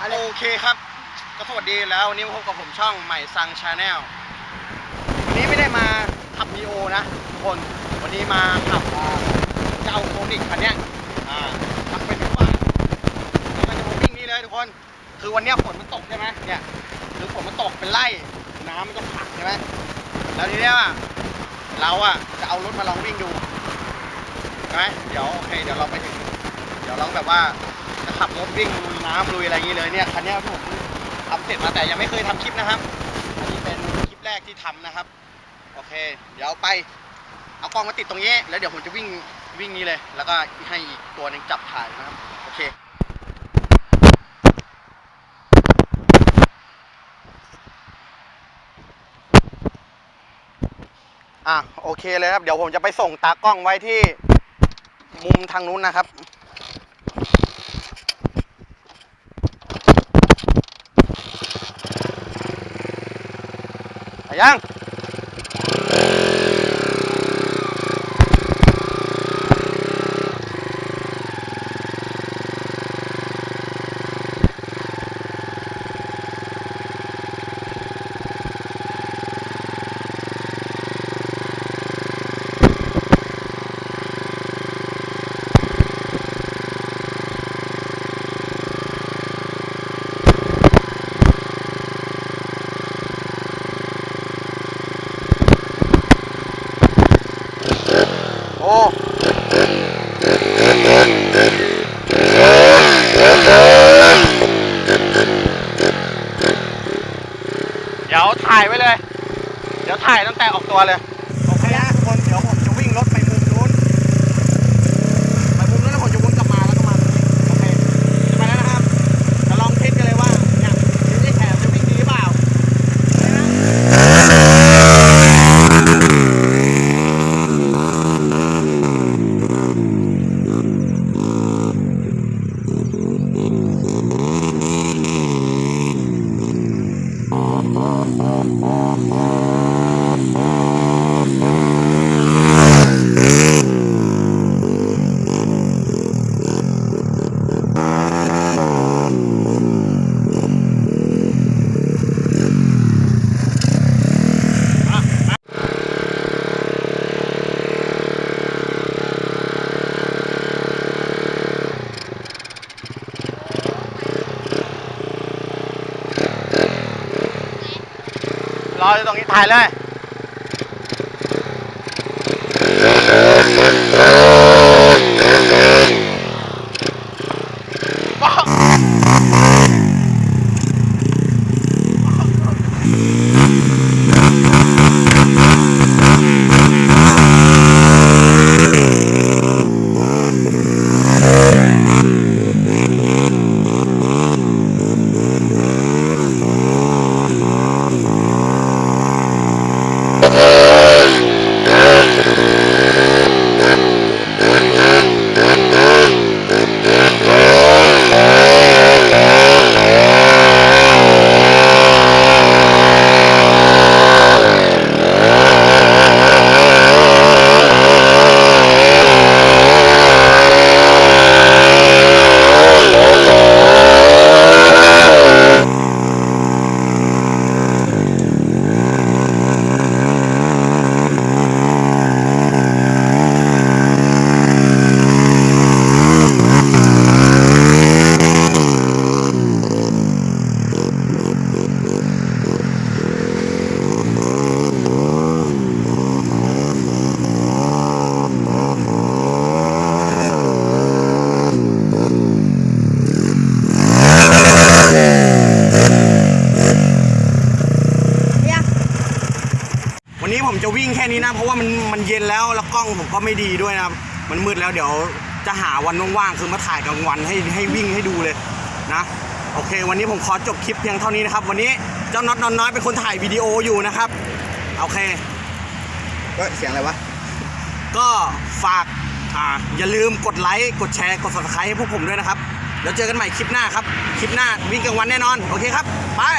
โอเคครับ ก็สวัสดีแล้ววันนี้มาพบกับผมช่องใหม่ซังชาแนลวันนี้ไม่ได้มาขับมีโอนะทุกคนวันนี้มาขับอ่าเจ้าโคนิกคันเนี้ยอ่าขับไปทุกวันแล้วก็จะมาวิ่งนี่เลยทุกคน คือวันเนี้ยฝนมันตกใช่ไหมเนี่ยคือฝนมันตกเป็นไร่น้ำมันก็ขังใช่ไหมแล้วทีเนี้ยเราอะจะเอารถมาลองวิ่งดูใช่ไหมเดี๋ยวโอเคเดี๋ยวเราไปถึงเดี๋ยวลองแบบว่า ขับรถวิ่งลุยน้ำลุยอะไรอย่างนี้เลยเนี่ยคันนี้ยผมทำเสร็จมาแต่ยังไม่เคยทำคลิปนะครับอันนี้เป็นคลิปแรกที่ทำนะครับ โอเค เดี๋ยวไปเอากล้องมาติดตรงนี้ แล้วเดี๋ยวผมจะวิ่งวิ่งนี้เลย แล้วก็ให้อีกตัวหนึงจับถ่ายนะครับ โอเคอะโอเคเลยครับ เดี๋ยวผมจะไปส่งตากล้องไว้ที่มุมทางนู้นนะครับ ไเดี๋ยวถ่ายไว้เลย เดี๋ยวถ่ายตั้งแต่ออกตัวเลย โอเคนะทุกคน เดี๋ยวผมจะวิ่งรถไปมุมนู้น ไปมุมนู้นแล้วผมจะวนกลับมาแล้วก็มาตรงนี้โอเคจะไปแล้วนะครับ จะลองเทสกันเลยว่าเนี่ยยืนไอ้แขนจะวิ่งดีหรือเปล่าไปนะ รออยู่ตรงนี้ถ่ายเลย วันนี้ผมจะวิ่งแค่นี้นะ เพราะว่ามันมันเย็นแล้วแล้วกล้องผมก็ไม่ดีด้วยนะครับมันมืดแล้วเดี๋ยวจะหาวันว่างๆคือมาถ่ายกลางวันให้ให้วิ่งให้ดูเลยนะโอเค วันนี้ผมขอจบคลิปเพียงเท่านี้นะครับ วันนี้เจ้าน็อตนอนน้อยเป็นคนถ่ายวิดีโออยู่นะครับโอเคก็เสียงอะไรวะก็ฝากอ่าอย่าลืมกดไลค์กดแชร์กด subscribe ให้พวกผมด้วยนะครับแล้วเจอกันใหม่คลิปหน้าครับ คลิปหน้าวิ่งกลางวันแน่นอน โอเคครับ